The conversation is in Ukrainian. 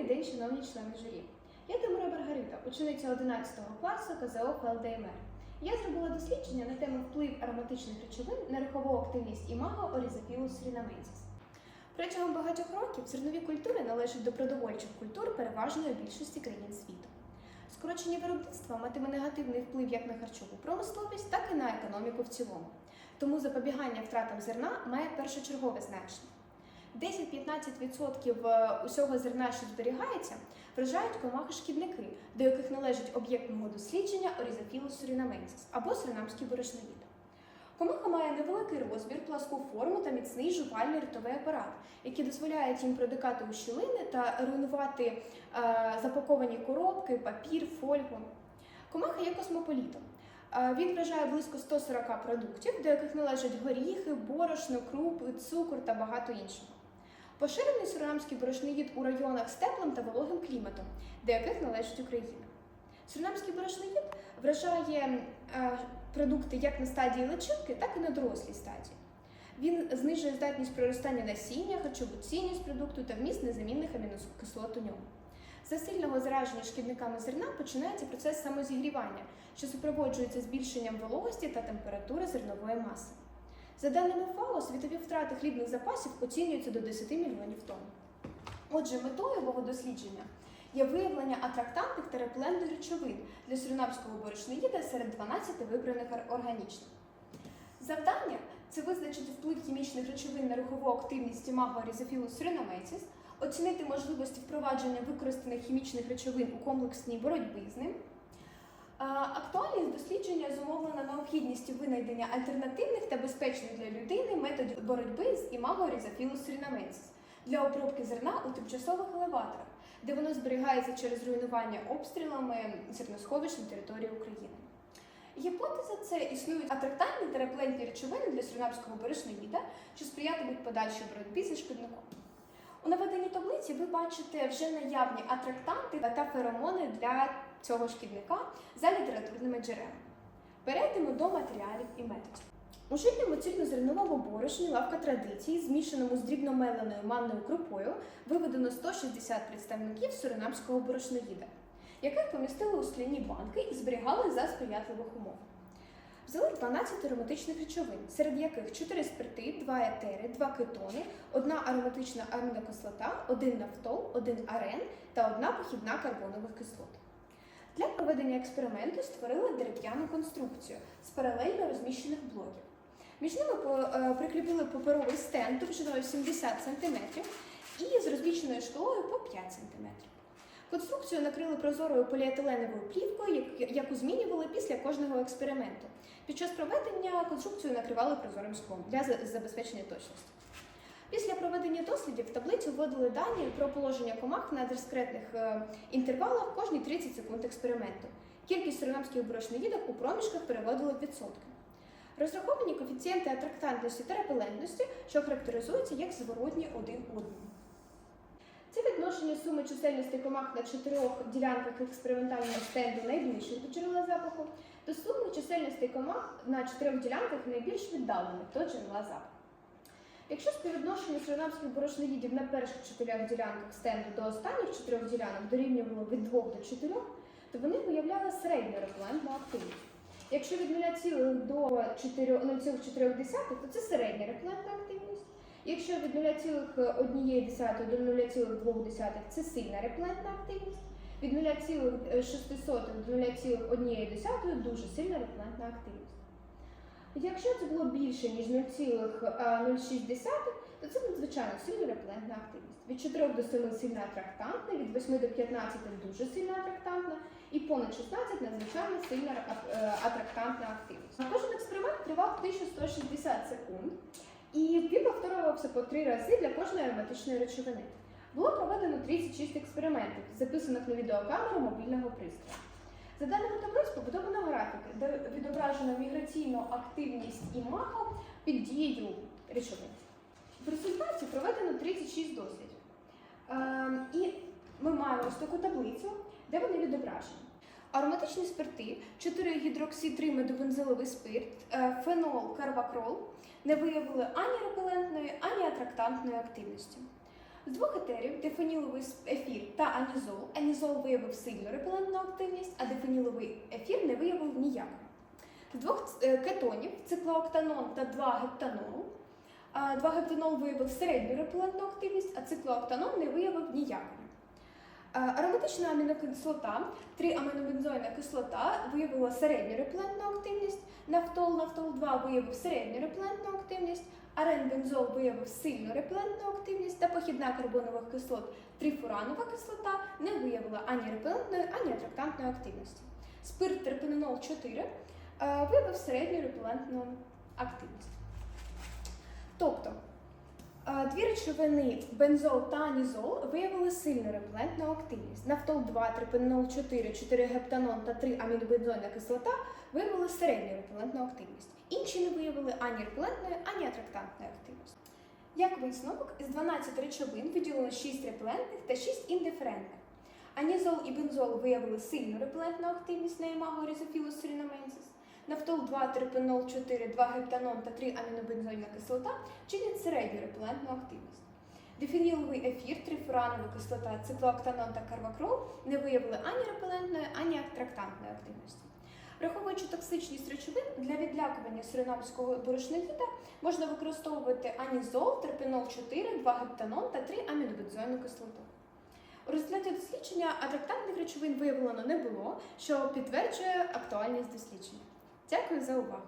Добрий день, шановні члени журі. Я Тимура Маргарита, учениця 11 класу КЗО ФЛДМР. Я зробила дослідження на тему вплив ароматичних речовин на рухову активність імаго Орізофілус рінamensis. Протягом багатьох років зернові культури належать до продовольчих культур переважної більшості країн світу. Скорочення виробництва матиме негативний вплив як на харчову промисловість, так і на економіку в цілому. Тому запобігання втратам зерна має першочергове значення. 10-15% е, усього зерна, що зберігається, вражають комахи-шкідники, до яких належить об'єкт мого дослідження Орізофілус рінamensis або суринамський борошновід. Комаха має невеликий розмір, пласку форму та міцний жувальний ротовий апарат, які дозволяють їм проникати у щілини та руйнувати е, запаковані коробки, папір, фольгу. Комаха є космополітом. Е, Він вражає близько 140 продуктів, до яких належать горіхи, борошно, крупи, цукор та багато іншого. Поширений суринамський борошноїд у районах з теплим та вологим кліматом, до яких належить Україна. Суринамський борошноїд вражає е, продукти як на стадії личинки, так і на дорослій стадії. Він знижує здатність проростання насіння, харчову цінність продукту та вміст незамінних амінокислот у ньому. За сильного зараження шкідниками зерна починається процес самозігрівання, що супроводжується збільшенням вологості та температури зернової маси. За даними ФАО, світові втрати хлібних запасів оцінюються до 10 мільйонів тонн. Отже, метою мого дослідження є виявлення атрактантних та репелентних речовин для суринамського борошноїда серед 12 вибраних органічних. Завдання це визначити вплив хімічних речовин на рухову активність імаго різофілус ринамецис, оцінити можливості впровадження використаних хімічних речовин у комплексній боротьбі з ним. Актуальність дослідження зумовлена необхідністю винайдення альтернативних та безпечних для людини методів боротьби з імаго різофілус ринamensis для обробки зерна у тимчасових елеваторах, де воно зберігається через руйнування обстрілами зерносховищ на території України. Гіпотеза це існують атрактантні та речовини для суринамського борошноїда, що сприятимуть подальшій боротьбі зі шкідником. У наведеній таблиці ви бачите вже наявні атрактанти та феромони для цього шкідника за літературними джерелами. Перейдемо до матеріалів і методів. У житньому цільнозерновому борошні лавка традиції, змішаному з дрібномеленою манною крупою, виведено 160 представників суринамського борошноїда, яких помістили у скляні банки і зберігали за сприятливих умов. Взяли 12 ароматичних речовин, серед яких 4 спирти, 2 етери, 2 кетони, 1 ароматична амінокислота, 1 нафтол, 1 арен та 1 похідна карбонових кислот. Для проведення експерименту створили дерев'яну конструкцію з паралельно розміщених блоків. Між ними е, прикріпили паперовий стенд довжиною 70 см і з розміщеною шкалою по 5 см. Конструкцію накрили прозорою поліетиленовою плівкою, яку змінювали після кожного експерименту. Під час проведення конструкцію накривали прозорим склом для забезпечення точності. Після проведення дослідів в таблицю вводили дані про положення комах на дискретних е, інтервалах кожні 30 секунд експерименту. Кількість суринамських борошноїдок у проміжках переводили в відсотки. Розраховані коефіцієнти атрактантності та репелентності, що характеризуються як зворотні один одному. Це суми чисельності комах на чотирьох ділянках експериментального стенду найближчих до джерела запаху, до суми чисельності комах на чотирьох ділянках найбільш віддалених до джерела запаху. Якщо співвідношення суринамських борошноїдів на перших чотирьох ділянках стенду до останніх чотирьох ділянок дорівнювало від 2 до 4, то вони виявляли середню репелентну активність. Якщо від 0,0 до 4 0,4, то це середня репелентна активність. Якщо від 0,1 до 0,2 це сильна репелентна активність. Від 0,6 до 0,1 дуже сильна репелентна активність. Якщо це було більше, ніж 0,06, то це надзвичайно сильна репелентна активність. Від 4 до 7 сильна атрактантна, від 8 до 15 дуже сильна атрактантна і понад 16 надзвичайно сильна е, атрактантна активність. Кожен експеримент тривав 1160 секунд, і він повторювався по три рази для кожної ароматичної речовини. Було проведено 36 експериментів, записаних на відеокамеру мобільного пристрою. За даними таблиць побудовано графіки, де відображено міграційну активність імаго під дією речовин. В результаті проведено 36 дослідів. Ем, і ми маємо ось таку таблицю, де вони відображені. Ароматичні спирти, 4 гідроксид медобензиловий спирт, е, фенол, карвакрол не виявили ані репелентної, ані атрактантної активності. З двох етерів дифеніловий ефір та анізол. Анізол виявив сильну репелентну активність, а дифеніловий ефір не виявив ніякої. З двох е, кетонів циклооктанон та 2-гептанол. а, 2-гептанол виявив середню репелентну активність, а циклооктанон не виявив ніякої. А, Ароматична амінокислота, 3-амінобензойна кислота виявила середню репелентну активність, нафтол, нафтол 2 виявив середню репелентну активність, аренбензол виявив сильну репелентну активність та похідна карбонових кислот трифуранова кислота не виявила ані репелентної, ані атрактантної активності. Спирт терпенол 4 е, виявив середню репелентну активність. Тобто е, дві речовини бензол та анізол виявили сильну репелентну активність. Нафтол 2, трипенол 4, 4 гептанон та 3 амінобензойна кислота виявили середню репелентну активність. Інші не виявили ані репелентної, ані атрактантної активності. Як висновок, з 12 речовин виділено 6 репелентних та 6 індиферентних. Анізол і бензол виявили сильну репелентну активність на імаго різофілус сурінamensis. Нафтол 2, терпенол 4, 2 гептанон та 3 амінобензойна кислота чинять середню репелентну активність. Дифеніловий ефір, трифуранова кислота, циклооктанон та карвакрол не виявили ані репелентної, ані атрактантної активності. Враховуючи токсичність речовин для відлякування суринамського борошноліта можна використовувати анізол, терпенол 4, 2 гептанон та 3 амінобензойну кислоту. У результаті дослідження атрактантних речовин виявлено не було, що підтверджує актуальність дослідження. Дякую за увагу!